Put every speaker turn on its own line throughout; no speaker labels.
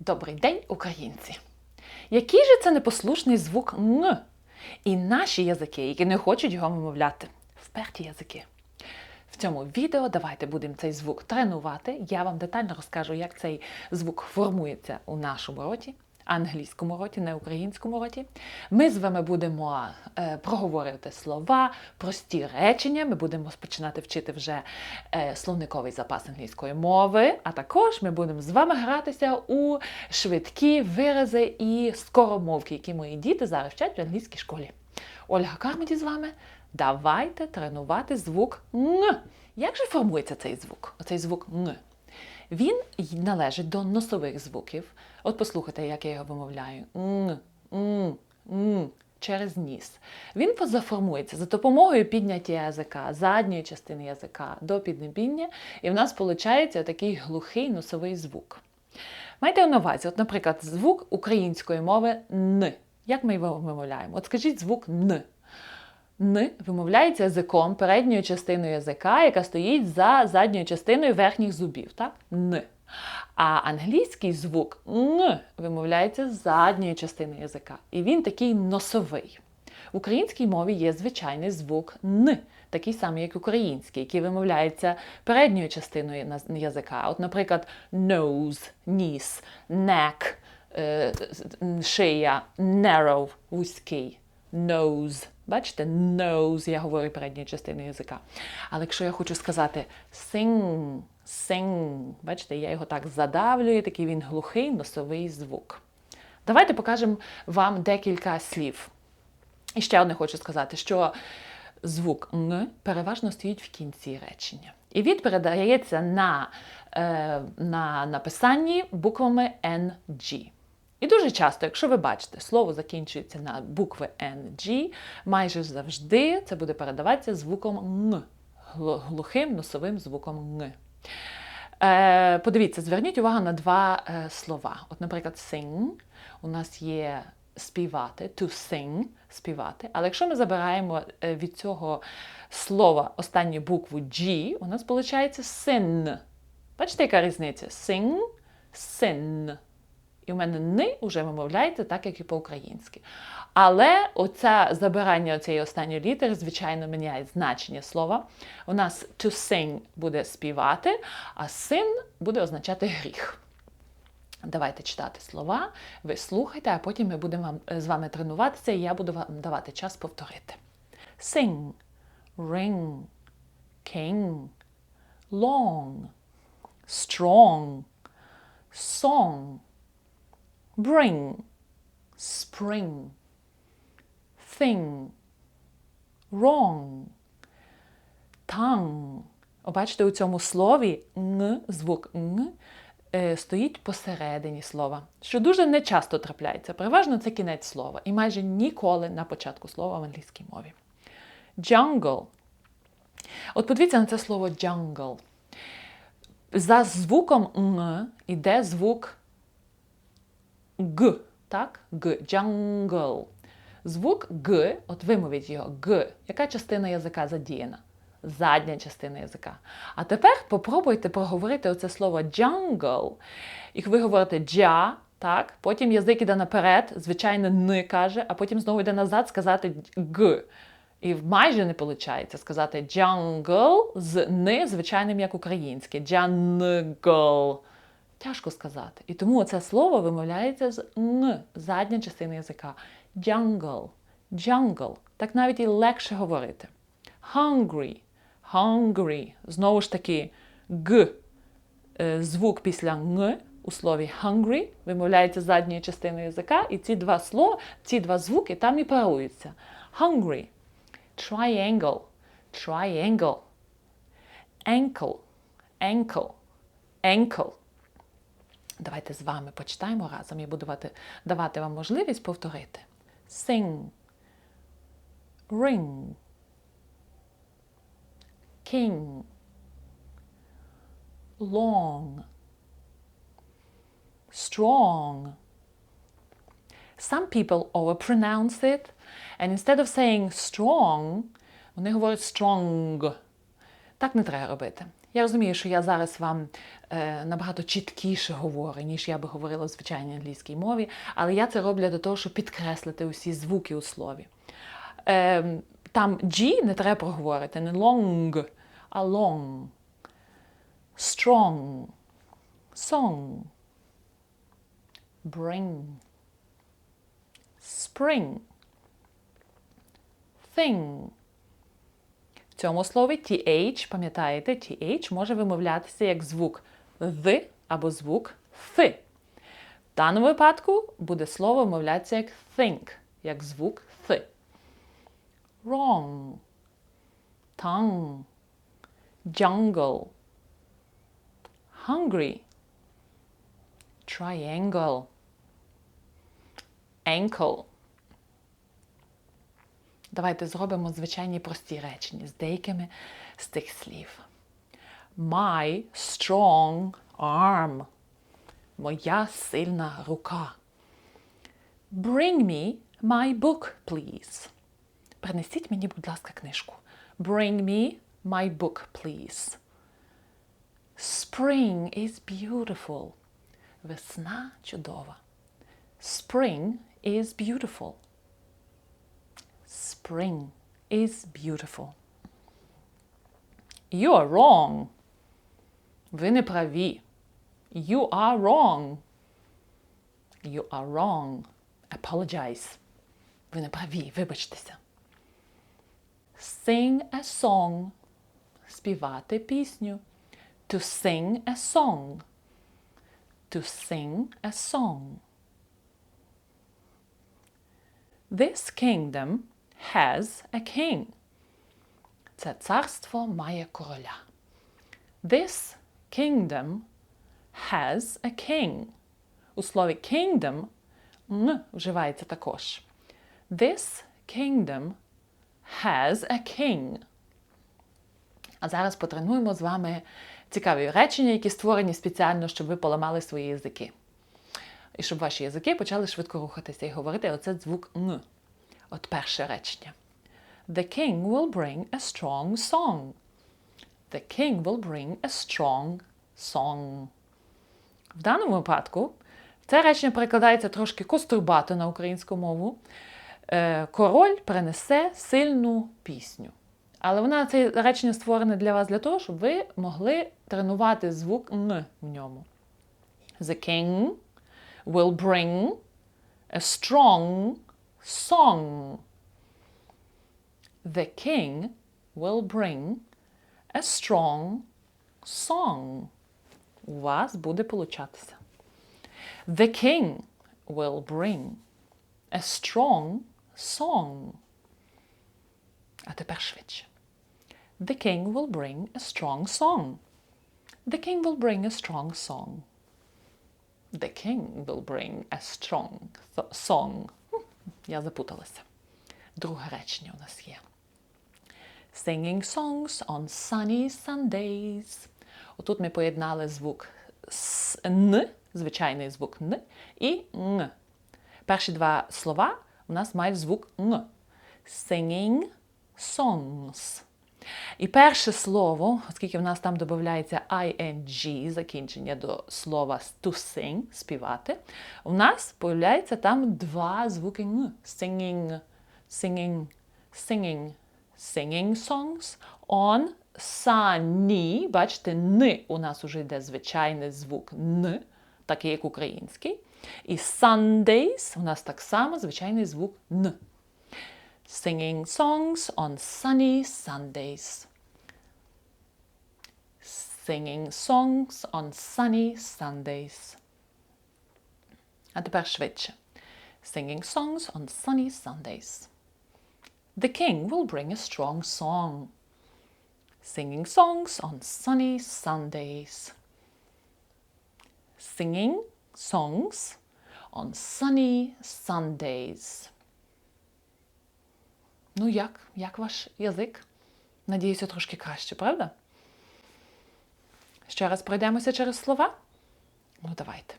Добрий день, українці! Який же це непослушний звук н? І наші язики, які не хочуть його вимовляти. Вперті язики. В цьому відео давайте будемо цей звук тренувати. Я вам детально розкажу, як цей звук формується у нашому роті, англійському роті, не українському роті. Ми з вами будемо е, проговорювати слова, прості речення. Ми будемо починати вчити вже е, словниковий запас англійської мови. А також ми будемо з вами гратися у швидкі вирази і скоромовки, які мої діти зараз вчать в англійській школі. Ольга Кармеді з вами. Давайте тренувати звук н. Як же формується цей звук? Оцей звук н. Він належить до носових звуків. От послухайте, як я його вимовляю. Через ніс. Він заформується за допомогою підняття язика, задньої частини язика до піднебіння, і в нас виходить такий глухий носовий звук. Майте на увазі, от, наприклад, звук української мови Н. Як ми його вимовляємо? От скажіть звук Н. Н вимовляється язиком передньою частиною язика, яка стоїть за задньою частиною верхніх зубів. Так? Н. А англійський звук Н вимовляється з задньої частини язика. І він такий носовий. В українській мові є звичайний звук Н, такий самий, як український, який вимовляється передньою частиною язика. От, наприклад, nose, ніс, neck, е, шия, narrow, вузький, nose. Бачите, nose, я говорю передньою частиною язика. Але якщо я хочу сказати sing, sing, бачите, я його так задавлюю, такий він глухий носовий звук. Давайте покажемо вам декілька слів. І ще одне хочу сказати, що звук н переважно стоїть в кінці речення. І він передається на, е, на написанні буквами NG. І дуже часто, якщо ви бачите, слово закінчується на букви NG, майже завжди це буде передаватися звуком н, глухим носовим звуком н. Е, подивіться, зверніть увагу на два е, слова. От, наприклад, sing у нас є співати, to sing, співати. Але якщо ми забираємо е, від цього слова останню букву G, у нас виходить sin. Бачите, яка різниця? Sing, sin. І у мене ни вже вимовляється так, як і по-українськи. Але оце забирання цієї останньої літери, звичайно, міняє значення слова. У нас to sing буде співати, а sin буде означати гріх. Давайте читати слова, ви слухайте, а потім ми будемо вам- з вами тренуватися, і я буду вам давати час повторити. Sing, ring, king, long, strong, song, bring, spring, thing, wrong, tongue. О, Бачите, у цьому слові н, звук н е, стоїть посередині слова, що дуже нечасто трапляється. Переважно це кінець слова і майже ніколи на початку слова в англійській мові. Jungle. От подивіться на це слово jungle. За звуком н іде звук г, так? Г. Jungle. Звук г, от вимовіть його г. Яка частина язика задіяна? Задня частина язика. А тепер попробуйте проговорити оце слово jungle. І ви говорите джа, так? Потім язик іде наперед, звичайно, н каже, а потім знову йде назад сказати г. І майже не виходить сказати jungle з н звичайним як українське. Jungle. Тяжко сказати. І тому це слово вимовляється з н, задня частина язика. Jungle. Jungle. Так навіть і легше говорити. Hungry. Hungry. Знову ж таки, г. е, Звук після н у слові hungry вимовляється задньою частиною язика, і ці два слова, ці два звуки там і паруються. Hungry. Triangle. Triangle. Ankle. Ankle. Ankle. Давайте з вами почитаємо разом. Я буду давати вам можливість повторити. Sing. Ring. King. Long. Strong. Some people overpronounce it, and instead of saying strong, вони говорять strong. Так не треба робити. Я розумію, що я зараз вам е, набагато чіткіше говорю, ніж я би говорила в звичайній англійській мові, але я це роблю для того, щоб підкреслити усі звуки у слові. Е, там G не треба проговорити, не long, а long. Strong. Song. Bring. Spring. Thing. Цьому слові TH, пам'ятаєте, TH може вимовлятися як звук «th» або звук «th». В даному випадку буде слово вимовлятися як think, як звук «th». Wrong. Tongue. Jungle. Hungry. Triangle. Ankle. Давайте зробимо звичайні прості речення з деякими з тих слів. My strong arm. Моя сильна рука. Bring me my book, please. Принесіть мені, будь ласка, книжку. Bring me my book, please. Spring is beautiful. Весна чудова. Spring is beautiful. Spring is beautiful. You are wrong. Ви не праві. You are wrong. You are wrong. Apologize. Ви не праві, вибачтеся. Sing a song. Співати пісню. To sing a song. To sing a song. This kingdom has a king. Це царство має короля. This kingdom has a king. У слові kingdom н вживається також. This kingdom has a king. А зараз потренуємо з вами цікаві речення, які створені спеціально, щоб ви поламали свої язики. І щоб ваші язики почали швидко рухатися і говорити оце звук н. От перше речення. The king will bring a strong song. The king will bring a strong song. В даному випадку це речення перекладається трошки кострубато на українську мову. Е, Король принесе сильну пісню. Але вона це речення створене для вас для того, щоб ви могли тренувати звук Н в ньому. The king will bring a strong song. The king will bring a strong song. У вас буде получатися. The king will bring a strong song. А тепер швидше. The king will bring a strong song. The king will bring a strong song. The king will bring a strong song. Я запуталася. Друге речення у нас є. Singing songs on sunny Sundays. Отут ми поєднали звук Н, звичайний звук Н і Н. Перші два слова у нас мають звук Н. Singing songs. І перше слово, оскільки в нас там додається ing, закінчення до слова to sing, співати, у нас появляється там два звуки н. Singing, singing, singing, singing songs on sunny. Бачите, н у нас уже йде звичайний звук н, такий як український. І Sundays у нас так само звичайний звук н. Singing songs on sunny Sundays. Singing songs on sunny Sundays. А тепер швидше. Singing songs on sunny Sundays. The king will bring a strong song. Singing songs on sunny Sundays. Singing songs on sunny Sundays. Ну як? Як ваш язик? Надіюся, трошки краще, правда? Ще раз пройдемося через слова. Ну, давайте.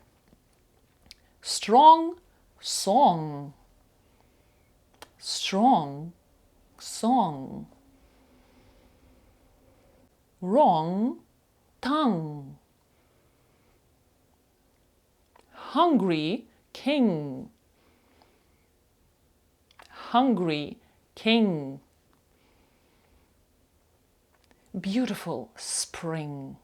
Strong song. Strong song. Wrong tongue. Hungry king. Hungry king. Beautiful spring.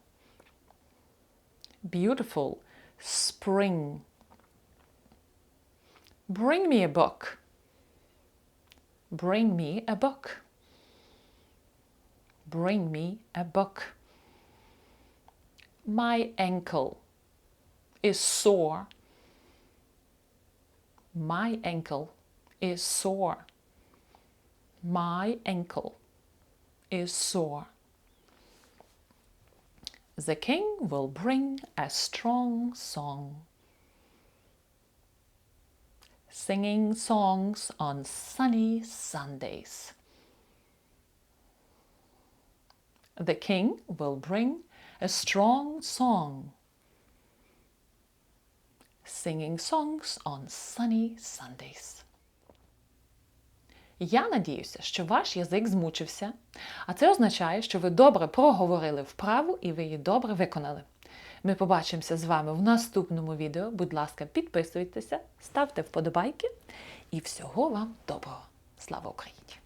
Beautiful spring. Bring me a book. Bring me a book. Bring me a book. My ankle is sore. My ankle is sore. My ankle is sore. The king will bring a strong song. Singing songs on sunny Sundays. The king will bring a strong song. Singing songs on sunny Sundays. Я надіюся, що ваш язик змучився, а це означає, що ви добре проговорили вправу і ви її добре виконали. Ми побачимося з вами в наступному відео. Будь ласка, підписуйтеся, ставте вподобайки і всього вам доброго. Слава Україні!